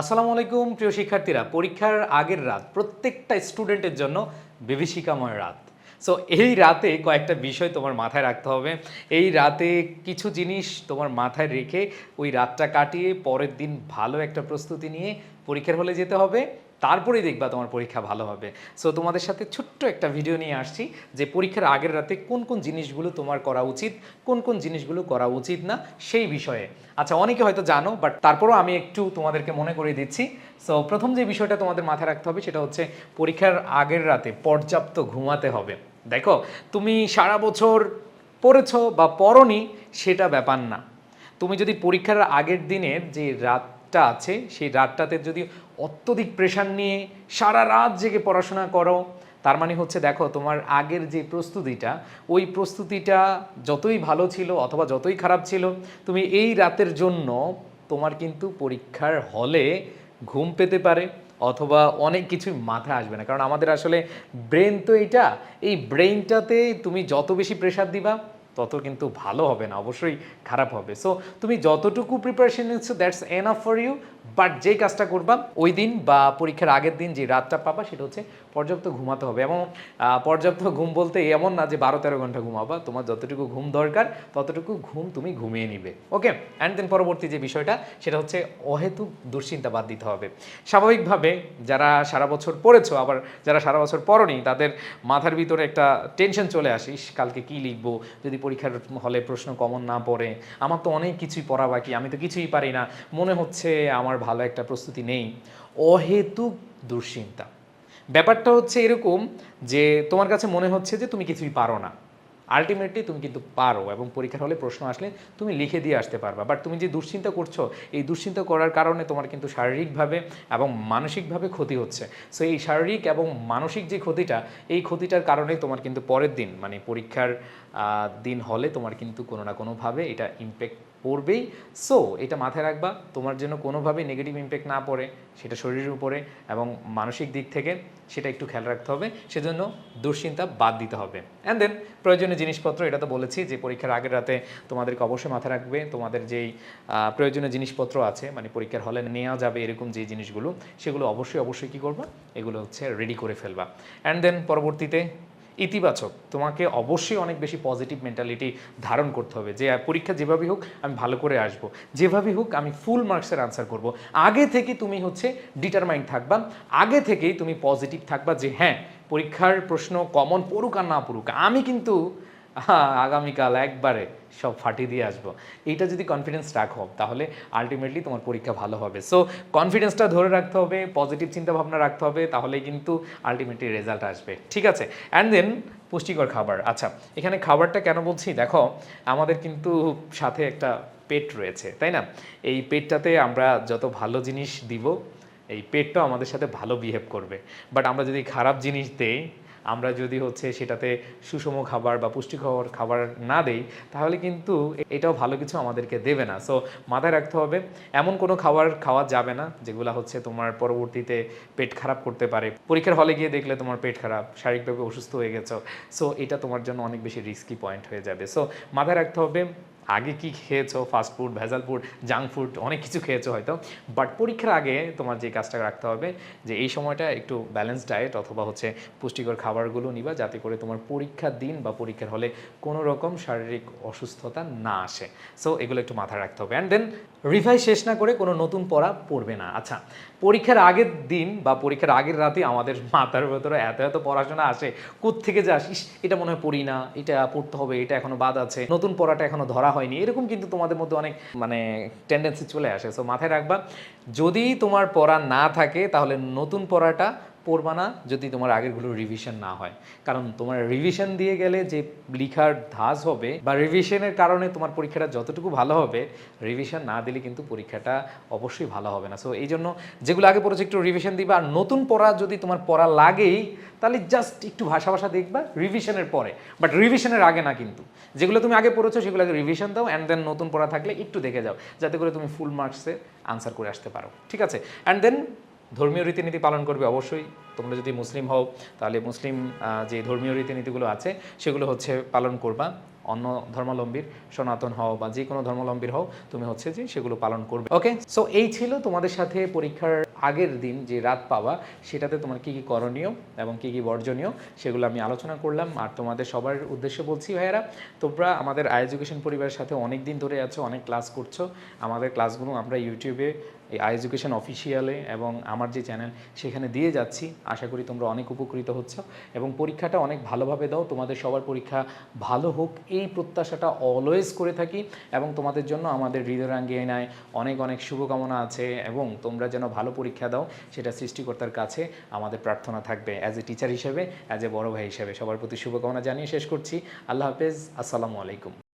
আসসালামু আলাইকুম, প্রিয় শিক্ষার্থীরা। পরীক্ষার আগের রাত, প্রত্যেকটা স্টুডেন্টের জন্য বিভীষিকাময় রাত। সো এই রাতে কয়েকটা বিষয় তোমার মাথায় রাখতে হবে। এই রাতে কিছু জিনিস তোমার মাথায় রেখে ওই রাতটা কাটিয়ে পরের দিন ভালো একটা প্রস্তুতি নিয়ে পরীক্ষার হলে যেতে হবে। তারপরেই দেখবা তোমার পরীক্ষা ভালো হবে। সো তোমাদের সাথে ছোট্ট একটা ভিডিও নিয়ে আসছি যে পরীক্ষার আগের রাতে কোন কোন জিনিসগুলো তোমার করা উচিত, কোন কোন জিনিসগুলো করা উচিত না সেই বিষয়ে। আচ্ছা অনেকে হয়তো জানো বাট তারপরও আমি একটু তোমাদেরকে মনে করে দিচ্ছি। সো প্রথম যে বিষয়টা তোমাদের মাথায় রাখতে হবে সেটা হচ্ছে পরীক্ষার আগের রাতে পর্যাপ্ত ঘুমাতে হবে। দেখো, তুমি সারা বছর পড়েছো বা পড়নি সেটা ব্যাপার না। তুমি যদি পরীক্ষার আগের দিনের যে রাতটা আছে, সেই রাতটাতে যদি অত্যধিক প্রেশার নিয়ে সারা রাত জেগে পড়াশোনা করো। তার মানে হচ্ছে দেখো, তোমার আগের যে প্রস্তুতিটা, ওই প্রস্তুতিটা যতই ভালো ছিল অথবা যতই খারাপ ছিল, তুমি এই রাতের জন্য তোমার কিন্তু পরীক্ষার হলে ঘুম পেতে পারে অথবা অনেক কিছুই মাথায় আসবে না। কারণ আমাদের আসলে ব্রেন তো এটা, এই ব্রেনটাতে তুমি যত বেশি প্রেশার দিবা তত কিন্তু ভালো হবে না, অবশ্যই খারাপ হবে। সো তুমি যতটুকু প্রিপারেশন নিচ্ছ that's enough for you but যেই কাজটা করবা, ওই দিন বা পরীক্ষার আগের দিন যে রাতটা পাবা, সেটা হচ্ছে পর্যাপ্ত ঘুমাতে হবে। এবং পর্যাপ্ত ঘুম বলতে এমন না যে বারো তেরো ঘণ্টা ঘুমাবা, তোমার যতটুকু ঘুম দরকার, ততটুকু ঘুম তুমি ঘুমিয়ে নিবে। ওকে অ্যান্ড দেন পরবর্তী যে বিষয়টা, সেটা হচ্ছে অহেতুক দুশ্চিন্তা বাদ দিতে হবে। স্বাভাবিকভাবে যারা সারা বছর পড়েছো, আবার যারা সারা বছর পড়নি, তাদের মাথার ভিতরে একটা টেনশন চলে আসে, ইস, কালকে কি লিখব? যদি পরীক্ষার হলে প্রশ্ন কমন না পড়ে। আমার তো অনেক কিছুই পড়া বাকি, আমি তো কিছুই পারি না। মনে হচ্ছে আমার ভালো একটা প্রস্তুতি নেই। অহেতুক দুশ্চিন্তা। ব্যাপারটা হচ্ছে এরকম যে তোমার কাছে মনে হচ্ছে যে তুমি কিছুই পারো না। আলটিমেটলি তুমি কিন্তু পারো এবং পরীক্ষার হলে প্রশ্ন আসলে তুমি লিখে দিয়ে আসতে পারবা। বাট তুমি যে দুশ্চিন্তা করছ, এই দুশ্চিন্তা করার কারণে তোমার কিন্তু শারীরিকভাবে এবং মানসিকভাবে ক্ষতি হচ্ছে। সো এই শারীরিক এবং মানসিক যে ক্ষতিটা, এই ক্ষতিটার কারণে তোমার কিন্তু পরের দিন মানে পরীক্ষার দিন হলে তোমার কিন্তু কোনো না কোনোভাবে এটা ইম্প্যাক্ট পড়বেই। সো এটা মাথায় রাখবা, তোমার জন্য কোনোভাবেই নেগেটিভ ইম্প্যাক্ট না পড়ে, সেটা শরীরের উপরে এবং মানসিক দিক থেকে সেটা একটু খেয়াল রাখতে হবে, সেজন্য দুশ্চিন্তা বাদ দিতে হবে। অ্যান্ড দেন প্রয়োজনীয় জিনিসপত্র, এটা তো বলেছি যে পরীক্ষার আগের রাতে তোমাদেরকে অবশ্যই মাথায় রাখবে, তোমাদের যেই প্রয়োজনীয় জিনিসপত্র আছে মানে পরীক্ষার হলে নেওয়া যাবে এরকম যে জিনিসগুলো, সেগুলো অবশ্যই অবশ্যই কী করবা? এগুলো হচ্ছে রেডি করে ফেলবা। অ্যান্ড দেন পরবর্তীতে ইতিবাচক। তোমাকে অবশ্যই অনেক বেশি পজিটিভ মেন্টালিটি ধারণ করতে হবে যে পরীক্ষা যেভাবে হোক, আমি ভালো করে আসব। যেভাবে হোক, আমি ফুল মার্কসের আনসার করব। আগে থেকে তুমি হচ্ছে ডিটারমাইন্ড থাকবা। আগে থেকেই তুমি পজিটিভ থাকবা যে হ্যাঁ পরীক্ষার প্রশ্ন কমন পড়ুক আর না পড়ুক। আমি কিন্তু আগামীকাল একবারে সব ফাটিয়ে দিয়ে আসব। এইটা যদি কনফিডেন্স রাখো, তাহলে আলটিমেটলি তোমার পরীক্ষা ভালো হবে। সো কনফিডেন্সটা ধরে রাখতে হবে পজিটিভ চিন্তা ভাবনা রাখতে হবে তাহলে কিন্তু আলটিমেটলি রেজাল্ট আসবে। ঠিক আছে? অ্যান্ড দেন পুষ্টিকর খাবার। আচ্ছা এখানে খাবারটা কেন বলছি? দেখো, আমাদের কিন্তু সাথে একটা পেট রয়েছে, তাই না? এই পেটটাতে আমরা যত ভালো জিনিস দিব, এই পেটটাও আমাদের সাথে ভালো বিহেভ করবে। বাট আমরা যদি খারাপ জিনিস দেই আমরা যদি হচ্ছে সেটাতে সুষম খাবার বা পুষ্টিকর খাবার না দেই, তাহলে কিন্তু এটাও ভালো কিছু আমাদেরকে দেবে না। সো মাথায় রাখতে হবে, এমন কোনো খাবার খাওয়া যাবে না যেগুলো হচ্ছে তোমার পরবর্তীতে পেট খারাপ করতে পারে। পরীক্ষার হলে গিয়ে দেখলে তোমার পেট খারাপ, শারীরিকভাবে অসুস্থ হয়ে গেছো। সো এটা তোমার জন্য অনেক বেশি রিস্কি পয়েন্ট হয়ে যাবে। সো মাথায় রাখতে হবে আগে কি খেয়েছো? ফাস্ট ফুড ভেজাল ফুড জাঙ্ক ফুড অনেক কিছু খেয়েছো হয়তো। বাট পরীক্ষার আগে তোমার যে কাজটা রাখতে হবে, যে এই সময়টা একটু ব্যালেন্স ডায়েট অথবা হচ্ছে পুষ্টিকর খাবারগুলো নিবা যাতে করে তোমার পরীক্ষার দিন বা পরীক্ষার হলে কোনো রকম শারীরিক অসুস্থতা না আসে। সো এগুলো একটু মাথায় রাখতে হবে। অ্যান্ড দেন রিভাইজ শেষ না করে কোনো নতুন পড়া পড়বে না। আচ্ছা পরীক্ষার আগের দিন বা পরীক্ষার আগের রাতে আমাদের মাথার ভেতরে এত এত পড়াশোনা আসে থেকে যে আসিস এটা মনে হয় পড়ি না, এটা পড়তে হবে, এটা এখনও বাদ আছে, নতুন পড়াটা এখনও ধরা হয়নি। এরকম কিন্তু তোমাদের মধ্যে অনেক মানে টেন্ডেন্সি চলে আসে। সো মাথায় রাখবা, যদি তোমার পড়া না থাকে, তাহলে নতুন পড়াটা পড়বা না যদি তোমার আগেরগুলো রিভিশন না হয়। কারণ তোমার রিভিশন দিয়ে গেলে যে লিখার ধাস হবে বা রিভিশনের কারণে তোমার পরীক্ষাটা যতটুকু ভালো হবে রিভিশন না দিলে কিন্তু পরীক্ষাটা অবশ্যই ভালো হবে না। সো এই জন্য যেগুলো আগে পড়েছে একটু রিভিশন দিবা, আর নতুন পড়া যদি তোমার পড়া লাগেই, তাহলে জাস্ট একটু ভাষা ভাষা দেখবা রিভিশনের পরে। বাট রিভিশনের আগে না কিন্তু। যেগুলো তুমি আগে পড়েছো সেগুলো আগে রিভিশন দাও অ্যান্ড দেন নতুন পড়া থাকলে একটু দেখে যাও, যাতে করে তুমি ফুল মার্কসে আনসার করে আসতে পারো। ঠিক আছে? অ্যান্ড দেন ধর্মীয় রীতিনীতি পালন করবে অবশ্যই। তোমরা যদি মুসলিম হও, তাহলে মুসলিম যে ধর্মীয় রীতিনীতিগুলো আছে, সেগুলো হচ্ছে পালন করবা। অন্য ধর্মাবলম্বীর সনাতন হও বা যে কোনো ধর্মাবলম্বীর হও, তুমি হচ্ছে যে সেগুলো পালন করবে। ওকে সো এই ছিল তোমাদের সাথে পরীক্ষার আগের দিন যে রাত পাওয়া, সেটাতে তোমার কি কি করণীয় এবং কি কি বর্জনীয়, সেগুলো আমি আলোচনা করলাম। আর তোমাদের সবার উদ্দেশ্যে বলছি, ভাইয়েরা, তোমরা আমাদের আই এডুকেশন পরিবারের সাথে অনেক দিন ধরে আছো, অনেক ক্লাস করছ। আমাদের ক্লাসগুলো আমরা ইউটিউবে এই আই এডুকেশন অফিসিয়ালে এবং আমার যে চ্যানেল সেখানে দিয়ে যাচ্ছি। আশা করি তোমরা অনেক উপকৃত হচ্ছ এবং পরীক্ষাটা অনেক ভালোভাবে দাও। তোমাদের সবার পরীক্ষা ভালো হোক, এই প্রত্যাশাটা অলওয়েজ করে থাকি এবং তোমাদের জন্য আমাদের হৃদয়রাঙ্গিনায় অনেক অনেক শুভকামনা আছে এবং তোমরা যেন ভালো পরীক্ষা দাও, সেটা সৃষ্টিকর্তার কাছে আমাদের প্রার্থনা থাকবে অ্যাজ এ টিচার হিসেবে অ্যাজ এ বড় ভাই হিসেবে। সবার প্রতি শুভকামনা জানিয়ে শেষ করছি। আল্লাহ হাফেজ। আসসালামু আলাইকুম।